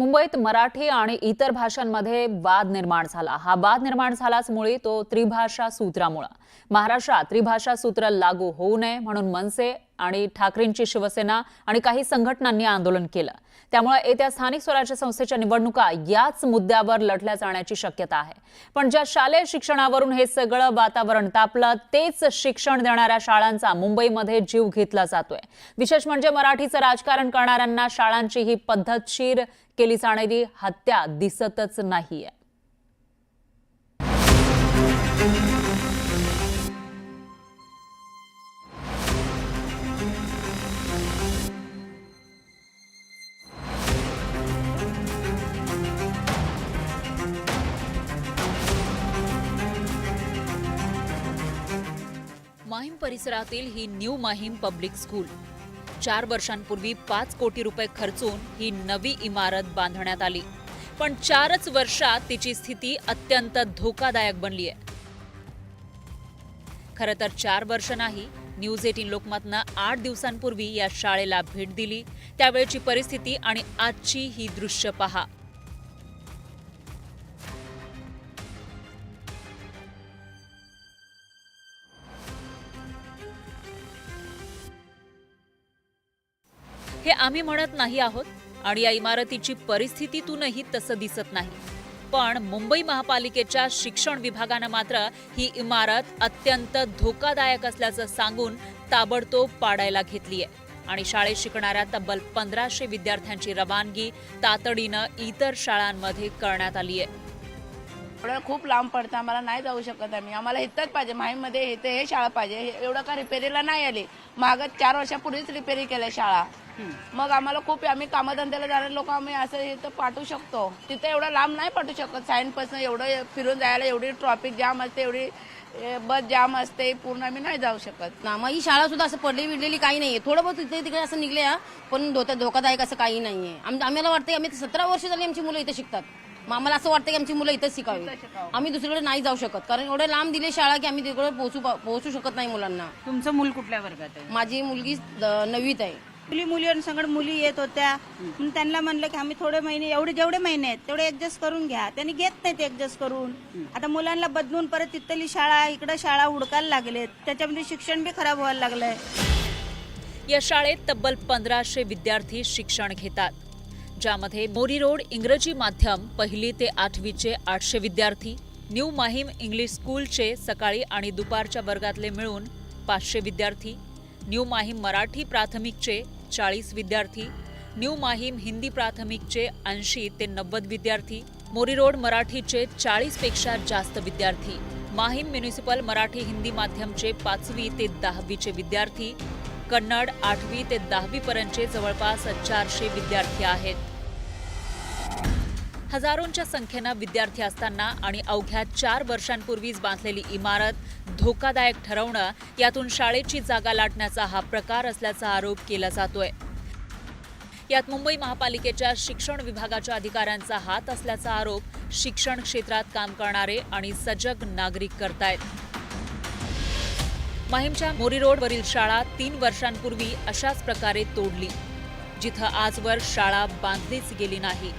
मुंबईत मराठी आणि इतर भाषांमध्ये वाद निर्माण झाला. हा वाद निर्माण झालाच मुळे तो त्रिभाषा सूत्रामुळे. महाराष्ट्रात त्रिभाषा सूत्र लागू होऊ नये म्हणून मनसे आणि ठाकरेंची शिवसेना आणि काही संघटनांनी आंदोलन केलं. त्यामुळे येत्या स्थानिक स्वराज्य संस्थेच्या निवडणुका याच मुद्द्यावर लढल्या जाण्याची शक्यता आहे. पण ज्या शालेय शिक्षणावरून हे सगळं वातावरण तापलं तेच शिक्षण देणाऱ्या शाळांचा मुंबईमध्ये जीव घेतला जातोय. विशेष म्हणजे मराठीचं राजकारण करणाऱ्यांना शाळांची ही पद्धतशीर केली जाणारी हत्या दिसतच नाहीये. माहीम परिसरातील ही न्यू माहीम पब्लिक स्कूल. चार वर्षांपूर्वी पाच कोटी रुपये खर्चून ही नवी इमारत बांधण्यात आली. पण चारच वर्षात तिची स्थिती अत्यंत धोकादायक बनली आहे. खरं तर चार वर्ष नाही न्यूज एटीन लोकमतनं आठ दिवसांपूर्वी या शाळेला भेट दिली. त्यावेळची परिस्थिती आणि आजची ही दृश्य पहा. हे आम्ही म्हणत नाही आहोत आणि या इमारतीची परिस्थितीतूनही तसं दिसत नाही. पण मुंबई महापालिकेच्या शिक्षण विभागानं मात्र ही इमारत अत्यंत धोकादायक असल्याचं सांगून ताबडतोब पाडायला घेतली आहे आणि शाळेत शिकणाऱ्या तब्बल पंधराशे विद्यार्थ्यांची रवानगी तातडीनं इतर शाळांमध्ये करण्यात आली आहे आपल्याला खूप लांब पडतं आम्हाला नाही जाऊ शकत आम्ही. आम्हाला इथंच पाहिजे माहीमध्ये इथे हे शाळा पाहिजे. हे एवढं का रिपेरीला नाही आली? मागं चार वर्षापूर्वीच रिपेरी केल्या शाळा. मग आम्हाला खूप आम्ही कामधंद्याला जाणारे लोक आम्ही असं इथं पाठवू शकतो. तिथं एवढं लांब नाही पाठवू शकत. सायनपासून एवढं फिरून जायला एवढी ट्रॉफिक जाम असते एवढी बस जाम असते पूर्ण आम्ही नाही जाऊ शकत. ना मग ही शाळा सुद्धा असं पडली विडलेली काही नाहीये. थोडं बहुत इथे तिकडे असं निघले पण धोका धोकादायक असं काही नाहीये. आम्हाला वाटतं आम्ही सतरा वर्ष झाली आमची मुलं इथे शिकतात. मग आम्हाला असं वाटतं की आमची मुलं इथंच शिकावी. आम्ही दुसरीकडे नाही जाऊ शकत. कारण एवढे लांब दिले शाळा की आम्ही तिकडे पोहोचू पोहोचू शकत नाही मुलांना. तुमचं मूल कुठल्या वर्गात आहे? माझी मुलगी द- नववीत आहे. मुली मुलींसंगड मुली येत होत्या. मग त्यांना म्हणलं की आम्ही थोडे महिने एवढे जेवढे महिने आहेत तेवढे ऍडजस्ट करून घ्या. त्यांनी घेत नाहीत ऍडजस्ट करून. आता मुलांना बदलून परत तिथली शाळा इकडे शाळा हुडकायला लागलेत. त्याच्यामध्ये शिक्षण बी खराब व्हायला लागलंय. या शाळेत तब्बल पंधराशे विद्यार्थी शिक्षण घेतात. ज्यामध्ये मोरी रोड इंग्रजी माध्यम पहिली ते आठवीचे आठशे विद्यार्थी न्यू माहीम इंग्लिश स्कूलचे सकाळी आणि दुपारच्या वर्गातले मिळून पाचशे विद्यार्थी न्यू माहीम मराठी प्राथमिकचे चाळीस विद्यार्थी न्यू माहीम हिंदी प्राथमिकचे ऐंशी ते नव्वद विद्यार्थी मोरी रोड मराठीचे चाळीसपेक्षा जास्त विद्यार्थी माहीम म्युनिसिपल मराठी हिंदी माध्यमचे पाचवी ते दहावीचे विद्यार्थी कन्नड आठवी ते दहावीपर्यंतचे जवळपास चारशे विद्यार्थी आहेत. हजारोंच्या संख्येनं विद्यार्थी असताना आणि अवघ्या चार वर्षांपूर्वीच बांधलेली इमारत धोकादायक ठरवणं यातून शाळेची जागा लाटण्याचा हा प्रकार असल्याचा आरोप केला जातोय. यात मुंबई महापालिकेच्या शिक्षण विभागाच्या अधिकाऱ्यांचा हात असल्याचा आरोप शिक्षण क्षेत्रात काम करणारे आणि सजग नागरिक करतायत. माहीमच्या मोरी रोडवरील शाळा तीन वर्षांपूर्वी अशाच प्रकारे तोडली जिथं आजवर शाळा बांधलीच गेली नाही.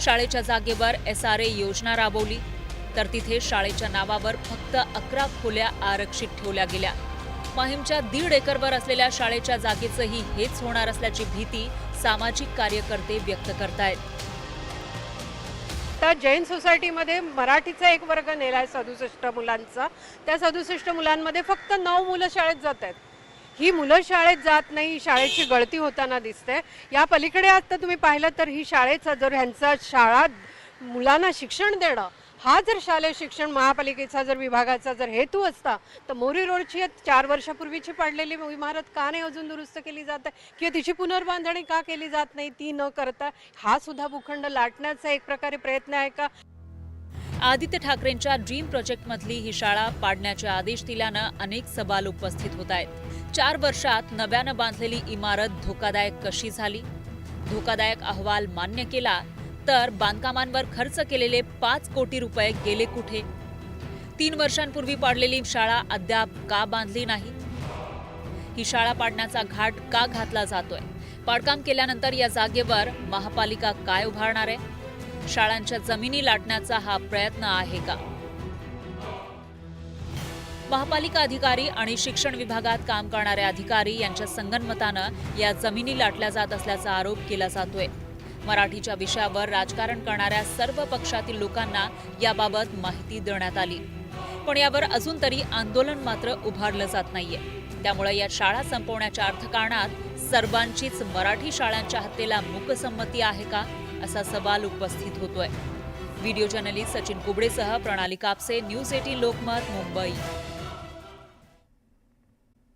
शाळेच्या जागेवर एस आर ए योजना राबवली. तर तिथे शाळेच्या नावावर फक्त अकरा खोल्या आरक्षित ठेवल्या गेल्या. माहीमच्या दीड एकरवर असलेल्या शाळेच्या जागेचंही हेच होणार असल्याची भीती सामाजिक कार्यकर्ते व्यक्त करतायत. तर जैन सोसायटीमध्ये मराठीचा एक वर्ग नेलाय सदुसष्ट मुलांचा. त्या सदुसष्ट मुलांमध्ये फक्त नऊ मुलं शाळेत जात आहेत. ही मुलं शाळेत जात नाही शाळेची गळती होताना दिसते. या पलीकडे आता तुम्ही पाहिलं तर ही शाळेचा जर ह्यांचा शाळा मुलांना शिक्षण देणं हा जर शालेय शिक्षण महापालिकेचा जर विभागाचा जर हेतू असता तर मोरी रोडची चार वर्षापूर्वीची पडलेली इमारत का नाही अजून दुरुस्त केली जात आहे? किंवा तिची पुनर्बांधणी का केली जात नाही? ती न करता हा सुद्धा भूखंड लाटण्याचा एक प्रकारे प्रयत्न आहे का? आदित्य ठाकरेंच्या ड्रीम प्रोजेक्टमधली ही शाळा पाडण्याचे आदेश दिल्यानं अनेक सवाल उपस्थित होत आहेत. चार वर्षात नव्यानं बांधलेली इमारत धोकादायक कशी झाली? धोकादायक अहवाल मान्य केला तर बांधकामांवर खर्च केलेले पाच कोटी रुपये गेले कुठे? तीन वर्षांपूर्वी पाडलेली शाळा अद्याप का बांधली नाही? ही शाळा पाडण्याचा घाट का घातला जातोय? पाडकाम केल्यानंतर या जागेवर महापालिका काय उभारणार आहे? शाळांच्या जमिनी लाटण्याचा हा प्रयत्न आहे का? महापालिका अधिकारी आणि शिक्षण विभागात काम करणारे अधिकारी यांच्या संगनमतानं या जमिनी लाटल्या जात असल्याचा आरोप केला जातोय. मराठीच्या विषयावर राजकारण करणाऱ्या सर्व पक्षातील लोकांना याबाबत माहिती देण्यात आली. पण यावर अजून तरी आंदोलन मात्र उभारलं जात नाहीये. त्यामुळे या शाळा संपवण्याच्या अर्थकारणात सर्वांचीच मराठी शाळांच्या हत्येला मूकसंमती आहे का असा सवाल उपस्थित होतोय. व्हिडिओ जर्नलिस्ट सचिन कुबडेसह प्रणाली कापसे न्यूज एटीन लोकमत मुंबई.